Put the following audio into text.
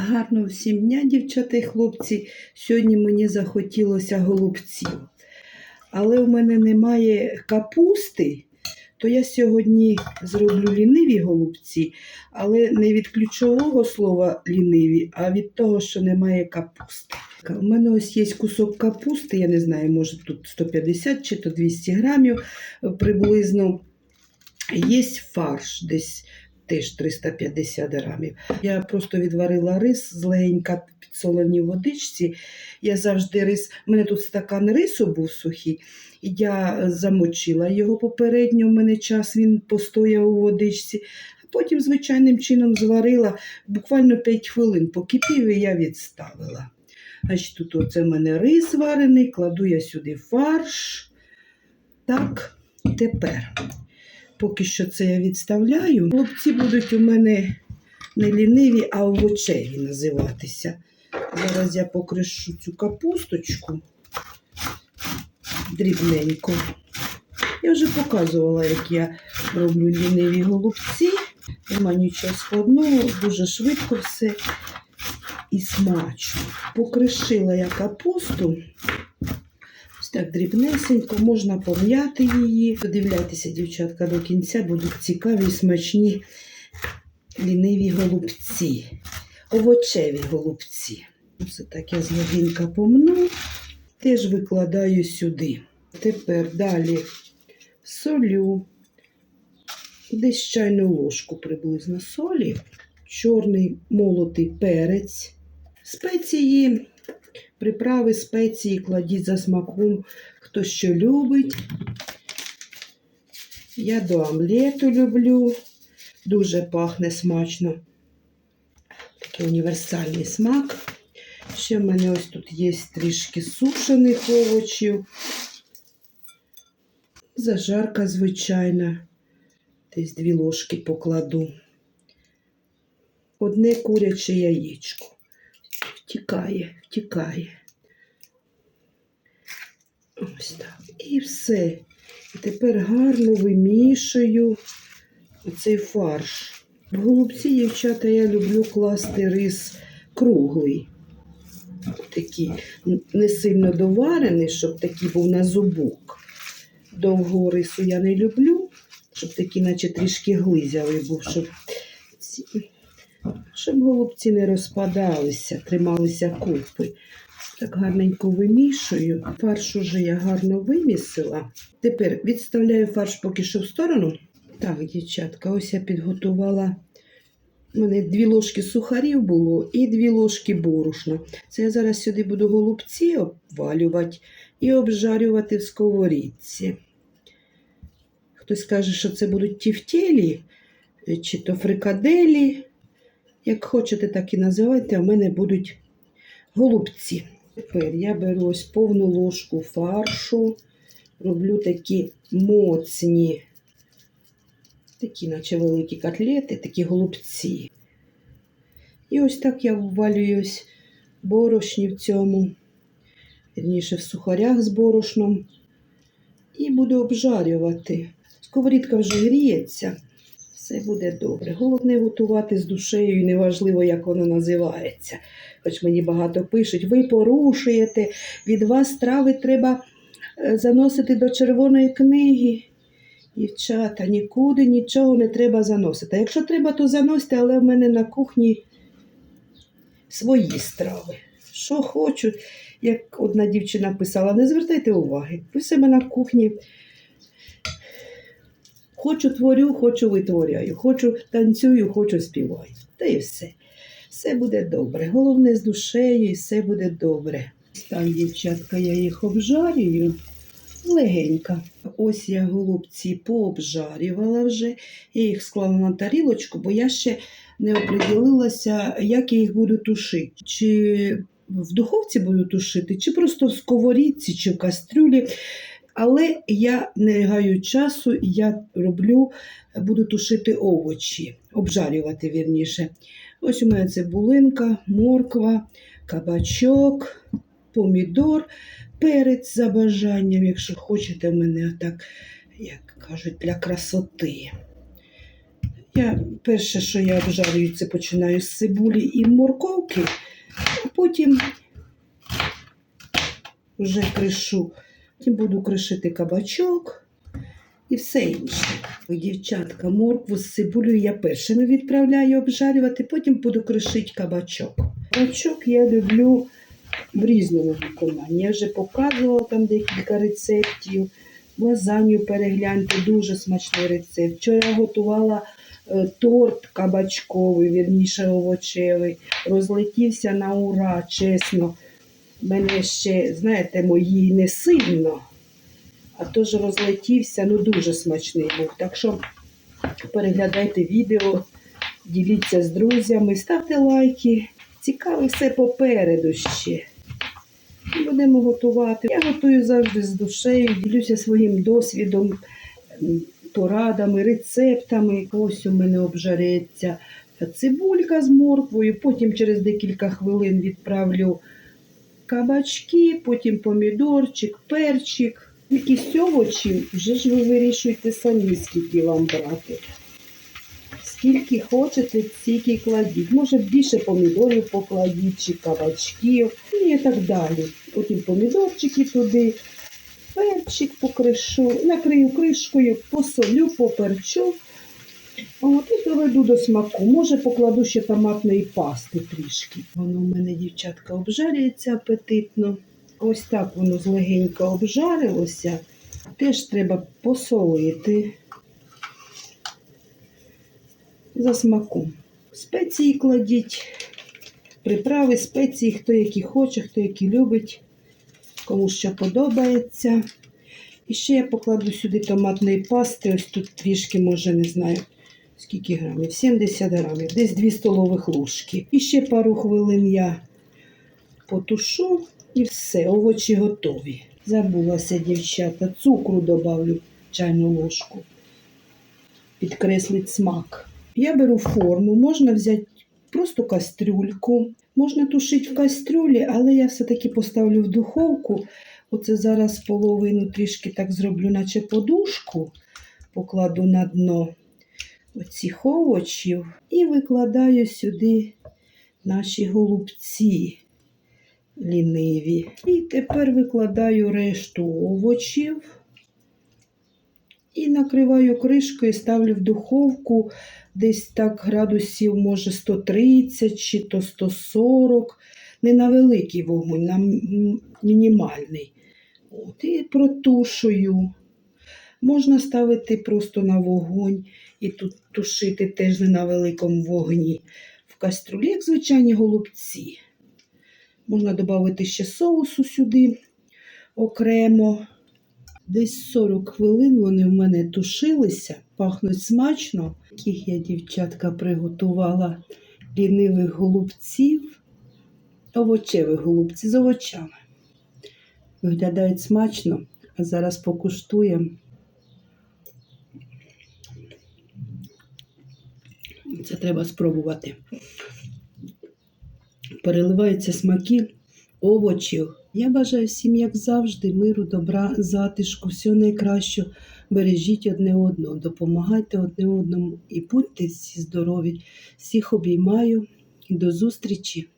Гарно всім дня, дівчата і хлопці. Сьогодні мені захотілося голубців. Але в мене немає капусти, то я сьогодні зроблю ліниві голубці, але не від ключового слова ліниві, а від того, що немає капусти. У мене ось є кусок капусти, я не знаю, може тут 150 чи то 200 грамів приблизно. Є фарш десь теж 350 грамів. Я просто відварила рис злегенька підсоленій водичці. Я завжди рис, у мене тут стакан рису був сухий, я замочила його попередньо. У мене час він постояв у водичці. Потім звичайним чином зварила буквально 5 хвилин, покипів і я відставила. Значить, тут оце в мене рис варений, кладу я сюди фарш. Так, тепер. Поки що це я відставляю. Голубці будуть у мене не ліниві, а овочеві називатися. Зараз я покришу цю капусточку дрібненько. Я вже показувала, як я роблю ліниві голубці. Нема нічого складного, дуже швидко все і смачно. Покришила я капусту. Ось так дрібнесенько, можна пом'яти її. Подивляйтеся, дівчатка, до кінця будуть цікаві, смачні ліниві голубці, овочеві голубці. Ось так я злегенька помну, теж викладаю сюди. Тепер далі солю, десь чайну ложку приблизно солі, чорний молотий перець, спеції. Приправи, спеції кладіть за смаком, хто що любить. Я до омлету люблю. Дуже пахне смачно. Такий універсальний смак. Ще в мене ось тут є трішки сушених овочів. Зажарка звичайна. Десь дві ложки покладу. Одне куряче яєчко втікає, втікає. Ось так. І все. І тепер гарно вимішую оцей фарш. В голубці, дівчата, я люблю класти рис круглий. Такий не сильно доварений, щоб такий був на зубок. Довгого рису я не люблю, щоб такий, наче трішки глизявий був, щоб щоб голубці не розпадалися, трималися купи. Так гарненько вимішую. Фарш уже я гарно вимісила. Тепер відставляю фарш поки що в сторону. Так, дівчатка, ось я підготувала. У мене дві ложки сухарів було і дві ложки борошна. Це я зараз сюди буду голубці обвалювати і обжарювати в сковорідці. Хтось каже, що це будуть тівтєлі чи то фрикаделі. Як хочете, так і називайте, а мене будуть голубці. Тепер я беру ось повну ложку фаршу, роблю такі моцні, такі, наче великі котлети, такі голубці. І ось так я ввалюю борошні в цьому, вірніше в сухарях з борошном. І буду обжарювати. Сковорідка вже гріється. Все буде добре. Головне готувати з душею і неважливо, як воно називається. Хоч мені багато пишуть, ви порушуєте, від вас страви треба е, заносити до червоної книги. Дівчата, нікуди нічого не треба заносити. Якщо треба, то заносьте, але в мене на кухні свої страви. Що хочу, як одна дівчина писала, не звертайте уваги. Ви себе на кухні. Хочу творю, хочу витворяю, хочу танцюю, хочу співаю. Та і все. Все буде добре. Головне з душею і все буде добре. Так, дівчатка, я їх обжарюю легенько. Ось я голубці пообжарювала вже. Я їх склала на тарілочку, бо я ще не оприділилася, як я їх буду тушити. Чи в духовці буду тушити, чи просто в сковорідці, чи в кастрюлі. Але я не гаю часу, я роблю, буду тушити овочі, обжарювати вірніше. Ось у мене цибулинка, морква, кабачок, помідор, перець за бажанням, якщо хочете в мене так, як кажуть, для красоти. Я перше, що я обжарюю, це починаю з цибулі і морковки, а потім вже кришу. Потім буду кришити кабачок і все інше. Дівчатка, моркву з цибулею я першими відправляю обжарювати, потім буду кришити кабачок. Кабачок я люблю в різному виконанні. Я вже показувала там декілька рецептів. Лазанью перегляньте, дуже смачний рецепт. Вчора готувала е, торт кабачковий, вірніше овочевий. Розлетівся на ура, чесно. Мене ще, знаєте, мої не сильно, а теж розлетівся, ну дуже смачний був. Так що переглядайте відео, діліться з друзями, ставте лайки. Цікаве все попереду ще. Будемо готувати. Я готую завжди з душею, ділюся своїм досвідом, порадами, рецептами. Ось у мене обжареться цибулька з морквою, потім через декілька хвилин відправлю кабачки, потім помідорчик, перчик. Якісь овочі, вже ж ви вирішуєте самі, скільки вам брати. Скільки хочете, стільки кладіть. Може більше помідорів покладіть, чи кабачків, ну і так далі. Потім помідорчики туди, перчик покришу, накрию кришкою, посолю, поперчу. От і доведу до смаку. Може покладу ще томатної пасти трішки. Воно в мене, дівчатка, обжарюється апетитно. Ось так воно злегенько обжарилося. Теж треба посолити за смаком. Спеції кладіть, приправи, спеції, хто які хоче, хто які любить, кому що подобається. І ще я покладу сюди томатної пасти. Ось тут трішки, може, не знаю, скільки грамів. 70 грамів, десь 2 столових ложки. І ще пару хвилин я потушу і все, овочі готові. Забулася, дівчата, цукру добавлю чайну ложку. Підкреслить смак. Я беру форму, можна взяти просто кастрюльку, можна тушити в кастрюлі, але я все-таки поставлю в духовку. Оце зараз половину трішки так зроблю, наче подушку, покладу на дно оцих овочів і викладаю сюди наші голубці ліниві. І тепер викладаю решту овочів. І накриваю кришкою, ставлю в духовку десь так градусів, може 130 чи то 140. Не на великий вогонь, на мінімальний. От, і протушую. Можна ставити просто на вогонь і тут тушити теж не на великому вогні. В каструлі, як звичайні голубці. Можна додати ще соусу сюди окремо. Десь 40 хвилин вони в мене тушилися, пахнуть смачно. Таких я, дівчатка, приготувала лінивих голубців, овочевих голубців з овочами. Виглядають смачно, а зараз покуштуємо. Це треба спробувати. Переливаються смаки овочів. Я бажаю всім, як завжди, миру, добра, затишку, всього найкращого. Бережіть одне одного, допомагайте одне одному і будьте всі здорові. Всіх обіймаю і до зустрічі!